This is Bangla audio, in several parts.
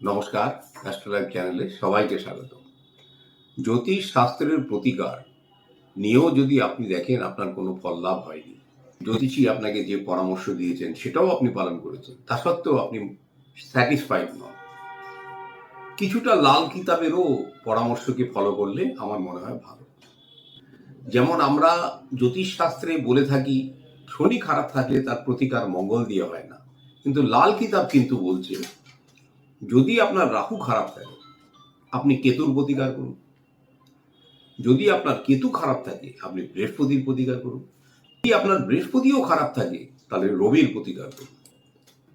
নমস্কার অ্যাস্ট্রোলাইভ চ্যানেলে সবাইকে স্বাগত। জ্যোতিষ শাস্ত্রের প্রতিকার নিয়েও যদি আপনি দেখেন আপনার কোনো ফল লাভ হয়নি, জ্যোতিষী আপনাকে যে পরামর্শ দিয়েছেন সেটাও আপনি পালন করেছেন, তা সত্ত্বেও আপনি স্যাটিসফাইড নন। কিছুটা লাল কিতাবেরও পরামর্শকে ফলো করলে আমার মনে হয় ভালো। যেমন আমরা জ্যোতিষ শাস্ত্রে বলে থাকি, শনি খারাপ থাকলে তার প্রতিকার মঙ্গল দিয়ে হয় না। কিন্তু লাল কিতাব কিন্তু বলছে যদি আপনার রাহু খারাপ থাকে, আপনি কেতুর প্রতিকার করুন। যদি আপনার কেতু খারাপ থাকে, আপনি বৃহস্পতির প্রতিকার করুন। যদি আপনার বৃহস্পতিও খারাপ থাকে, তাহলে রবির প্রতিকার করুন।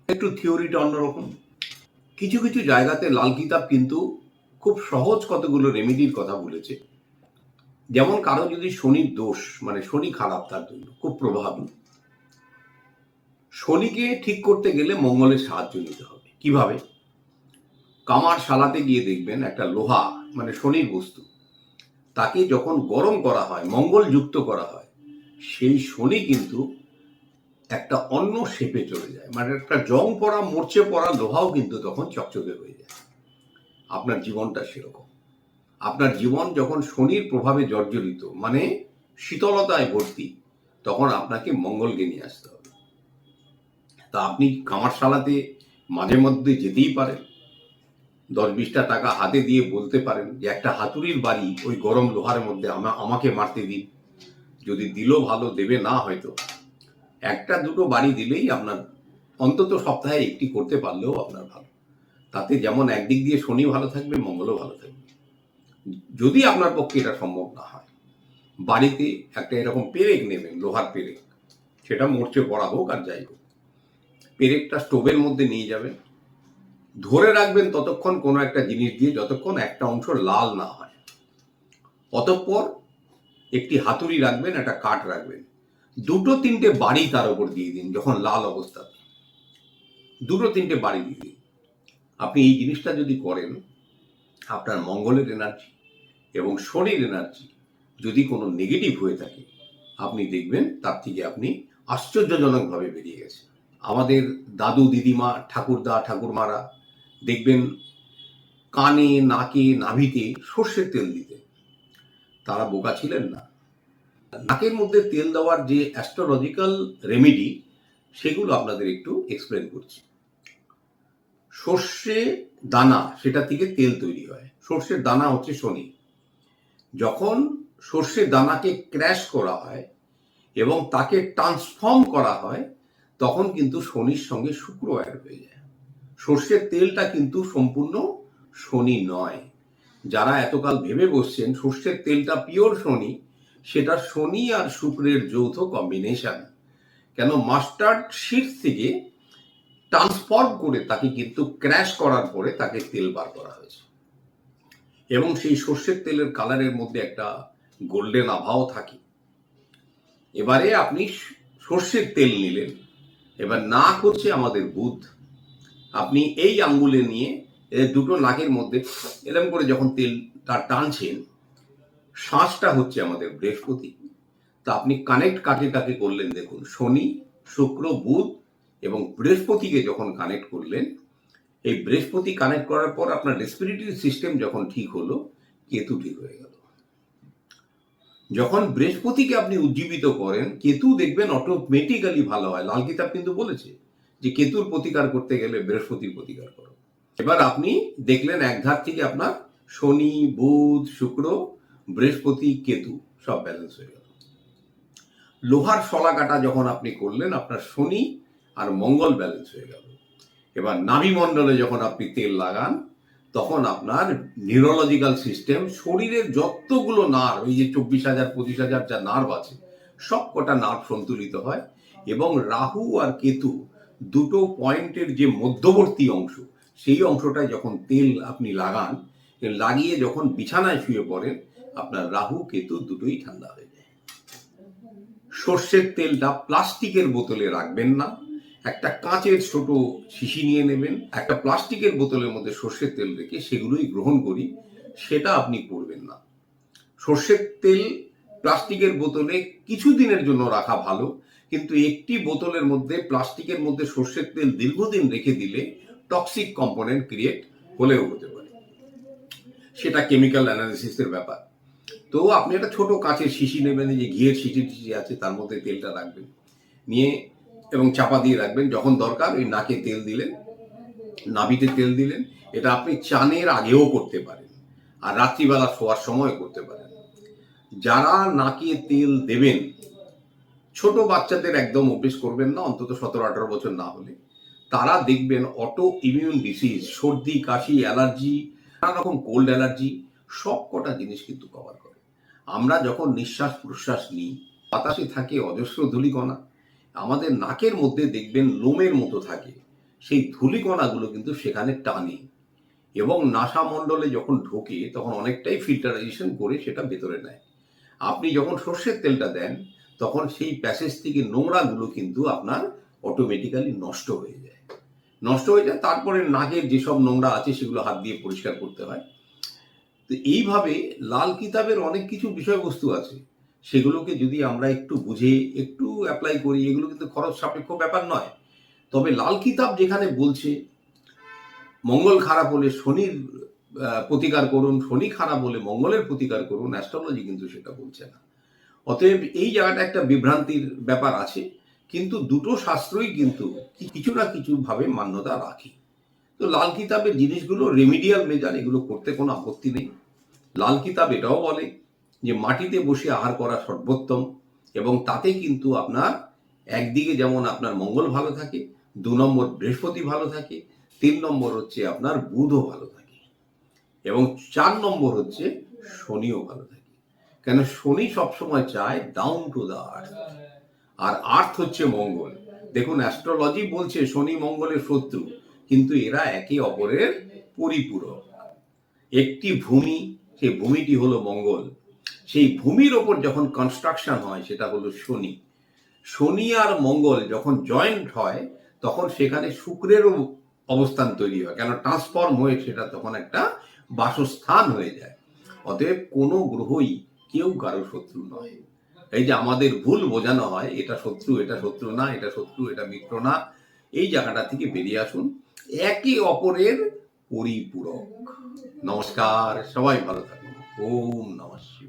একটু থিওরিটা অন্যরকম। কিছু কিছু জায়গাতে লাল কিতাব কিন্তু খুব সহজ কতগুলো রেমেডির কথা বলেছে। যেমন কারও যদি শনির দোষ মানে শনি খারাপ, তার জন্য খুব প্রভাবী। শনিকে ঠিক করতে গেলে মঙ্গলের সাহায্য নিতে হবে। কীভাবে? কামার শালাতে গিয়ে দেখবেন একটা লোহা মানে শনির বস্তু। তাকে যখন গরম করা হয় মঙ্গল যুক্ত করা হয়, সেই শনি কিন্তু একটা অন্য শেপে চলে যায়। মানে একটা জং পড়া মরচে পড়া লোহাও কিন্তু তখন চকচকে হয়ে যায়। আপনার জীবনটা সেরকম। আপনার জীবন যখন শনির প্রভাবে জর্জরিত মানে শীতলতায় ভর্তি, তখন আপনাকে মঙ্গলকে নিয়ে আসতে হবে। তা আপনি কামারশালাতে মাঝে মধ্যে যেতেই পারেন। দশ বিশটা টাকা হাতে দিয়ে বলতে পারেন যে একটা হাতুড়ির বাড়ি ওই গরম লোহার মধ্যে আমা- আমাকে মারতে দিন। যদি দিল ভালো, দেবে না হয়তো। একটা দুটো বাড়ি দিলেই আপনার অন্তত সপ্তাহে একটি করতে পারলেও আপনার ভালো। তাতে যেমন একদিক দিয়ে শনি ভালো থাকবে, মঙ্গলও ভালো থাকবে। যদি আপনার পক্ষে এটা সম্ভব না হয়, বাড়িতে একটা এরকম পেরেক নেবেন, লোহার পেরেক। সেটা মরচে পড়া হোক আর যাই হোক। পেরেকটা স্টোভের মধ্যে নিয়ে যাবেন। ধরে রাখবেন ততক্ষণ কোনো একটা জিনিস দিয়ে যতক্ষণ একটা অংশ লাল না হয়। অতঃপর একটি হাতুড়ি রাখবেন, একটা কাঠ রাখবেন। দুটো তিনটে বাড়ি তার উপর দিয়ে দিন, যখন লাল অবস্থা। দুটো তিনটে বাড়ি দিয়ে দিন। আপনি এই জিনিসটা যদি করেন, আপনার মঙ্গলের এনার্জি এবং শনির এনার্জি যদি কোনো নেগেটিভ হয়ে থাকে, আপনি দেখবেন তার থেকে আপনি আশ্চর্যজনকভাবে বেরিয়ে গেছেন। আমাদের দাদু, দিদিমা, ঠাকুরদা, ঠাকুরমারা দেখবেন কানে, নাকে, নাভিতে সর্ষের তেল দিতে। তারা বোকা ছিলেন না। নাকের মধ্যে তেল দেওয়ার যে অ্যাস্ট্রোলজিক্যাল রেমেডি সেগুলো আপনাদের একটু এক্সপ্লেন করছি। সর্ষে দানা, সেটা থেকে তেল তৈরি হয়। সর্ষের দানা হচ্ছে শনি। যখন সর্ষের দানাকে ক্র্যাশ করা হয় এবং তাকে ট্রান্সফর্ম করা হয়, তখন কিন্তু শনির সঙ্গে শুক্র অ্যাড হয়ে যায়। সর্ষের তেলটা কিন্তু সম্পূর্ণ শনি নয়। যারা এতকাল ভেবে বসছেন সর্ষের তেলটা পিওর শনি, সেটা শনি আর শুক্রের যৌথ কম্বিনেশন কেন মাস্টার্ড শিট থেকে ট্রান্সফর্ম করে তাকে কিন্তু ক্র্যাশ করার পরে তাকে তেল বার করা হয়েছে। এবং সেই সর্ষের তেলের কালারের মধ্যে একটা গোল্ডেন আভাও থাকে। এবারে আপনি সর্ষের তেল নিলেন। এবার নাক হচ্ছে আমাদের বুধ। আপনি এই আঙ্গুলে নিয়ে দুটো নাকের মধ্যে এরকম করে যখন তেলটা টানছেন, শ্বাসটা হচ্ছে আমাদের বৃহস্পতি। তা আপনি কানেক্ট কাকে কাকে করলেন দেখুন, শনি, শুক্র, বুধ এবং বৃহস্পতিকে যখন কানেক্ট করলেন, এই বৃহস্পতি কানেক্ট করার পর আপনার রেসপিরেটরি সিস্টেম যখন ঠিক হলো, কেতু ঠিক হয়ে গেল। যখন বৃহস্পতিকে আপনি উজ্জীবিত করেন, কেতু দেখবেন অটোমেটিক্যালি ভালো হয়। লাল কিতাব কিন্তু বলেছে যে কেতুর প্রতিকার করতে গেলে বৃহস্পতির প্রতিকার করো। এবার আপনি দেখলেন এক ধার থেকে আপনার শনি, বুধ, শুক্র, বৃহস্পতি, কেতু সব ব্যালেন্স হয়ে গেল। লোহার শলা কাটা যখন আপনি করলেন, আপনার শনি আর মঙ্গল ব্যালেন্স হয়ে গেল। এবার নাভিমণ্ডলে যখন আপনি তেল লাগান, তখন আপনার নিউরোলজিক্যাল সিস্টেম শরীরের যতগুলো নার্ভ এই যে চব্বিশ হাজার, পঁচিশ হাজার যা নার্ভ আছে সব কটা নার্ভ সন্তুলিত হয় এবং রাহু আর কেতু দুটো পয়েন্টের যে মধ্যবর্তী অংশ, সেই অংশটায় যখন তেল আপনি লাগান লাগিয়ে যখন বিছানায় শুয়ে পড়েন, আপনার রাহু, কেতু দুটোই ঠান্ডা হয়ে যায়। সর্ষের তেলটা প্লাস্টিকের বোতলে রাখবেন না। একটা কাঁচের ছোট শিশি নিয়ে নেবেন, একটা প্লাস্টিকের বোতলের মধ্যে সর্ষের তেল রেখে সেগুলোই গ্রহণ করি, সেটা আপনি করবেন না। সর্ষের তেল প্লাস্টিকের বোতলে কিছু দিনের জন্য রাখা ভালো কিন্তু একটি বোতলের মধ্যে প্লাস্টিকের মধ্যে সর্ষের তেল দীর্ঘদিন রেখে দিলে টক্সিক কম্পোনেন্ট ক্রিয়েট হলেও হতে পারে। সেটা কেমিক্যাল অ্যানালিসিসের ব্যাপার। তো আপনি একটা ছোট কাঁচের শিশি নেবেন যে ঘিয়ের শিশি টিশি আছে, তার মধ্যে তেলটা রাখবেন। নিয়ে এবং চাপা দিয়ে রাখবেন, যখন দরকার ওই নাকে তেল দিলেন, নাভিতে তেল দিলেন, এটা আপনি চানের আগেও করতে পারেন আর রাত্রিবেলা শোয়ার সময় করতে পারেন। যারা নাকে তেল দেবেন ছোট বাচ্চাদের একদম অভ্যেস করবেন না, অন্তত সতেরো, আঠারো বছর না হলে। তারা দেখবেন অটো ইমিউন ডিসিজ সর্দি, কাশি অ্যালার্জি নানা রকম কোল্ড অ্যালার্জি সব কটা জিনিস কিন্তু কভার করে। আমরা যখন নিঃশ্বাস প্রশ্বাস নিই, বাতাসে থাকে অজস্র ধূলিকণা। আমাদের নাকের মধ্যে দেখবেন লোমের মতো থাকে। সেই ধূলিকণাগুলো কিন্তু সেখানে টানে। এবং নাসা মণ্ডলে যখন ঢোকে, তখন অনেকটাই ফিল্টারাইজেশন করে সেটা ভেতরে নেয়। আপনি যখন সর্ষের তেলটা দেন তখন সেই প্যাসেজ থেকে নোংরাগুলো কিন্তু আপনার অটোমেটিক্যালি নষ্ট হয়ে যায়। নষ্ট হয়ে যায়, তারপরে নাকের যেসব নোংরা আছে সেগুলো হাত দিয়ে পরিষ্কার করতে হয়। তো এইভাবে লাল কিতাবের অনেক কিছু বিষয়বস্তু আছে, সেগুলোকে যদি আমরা একটু বুঝে, একটু অ্যাপ্লাই করি, এগুলো কিন্তু খরচ সাপেক্ষ ব্যাপার নয়। তবে লাল কিতাব যেখানে বলছে, মঙ্গল খারাপ হলে শনির প্রতিকার করুন, শনি খারাপ হলে মঙ্গলের প্রতিকার করুন অ্যাস্ট্রোলজি কিন্তু সেটা বলছে না। অতএব এই জায়গাটা একটা বিভ্রান্তির ব্যাপার আছে, কিন্তু দুটো শাস্ত্রই কিন্তু কিছু না কিছু ভাবে মান্যতা রাখে। তো লাল কিতাবের জিনিসগুলো রেমিডিয়াল মেজার এগুলো করতে কোনো আপত্তি নেই। লাল কিতাব এটাও বলে যে, মাটিতে বসে আহার করা সর্বোত্তম এবং তাতে কিন্তু আপনার একদিকে যেমন আপনার মঙ্গল ভালো থাকে, দু নম্বর বৃহস্পতি ভালো থাকে, তিন নম্বর হচ্ছে আপনার বুধও ভালো থাকে এবং চার নম্বর হচ্ছে শনিও ভালো থাকে। কেন শনি সবসময় চায় ডাউন টু দ্য আর্থ আর আর্থ হচ্ছে মঙ্গল। দেখুন অ্যাস্ট্রোলজি বলছে শনি মঙ্গলের শত্রু, কিন্তু এরা একে অপরের পরিপূরক। একটি ভূমি, সেই ভূমিটি হলো মঙ্গল। সেই ভূমির ওপর যখন কনস্ট্রাকশন হয়, সেটা হলো শনি। শনি আর মঙ্গল যখন জয়েন্ট হয়, তখন সেখানে শুক্রেরও অবস্থান তৈরি হয়। কেন? ট্রান্সফর্ম হয়ে সেটা তখন একটা বাসস্থান হয়ে যায়। অতএব কোনো গ্রহই কেউ কারও শত্রু নয়। এই যে আমাদের ভুল বোঝানো হয়, এটা শত্রু এটা শত্রু না, এটা শত্রু, এটা মিত্র না, এই জায়গাটা থেকে বেরিয়ে আসুন। একে অপরের পরিপূরক। নমস্কার, সবাই ভালো থাকুন। ওম নমঃ শিবায়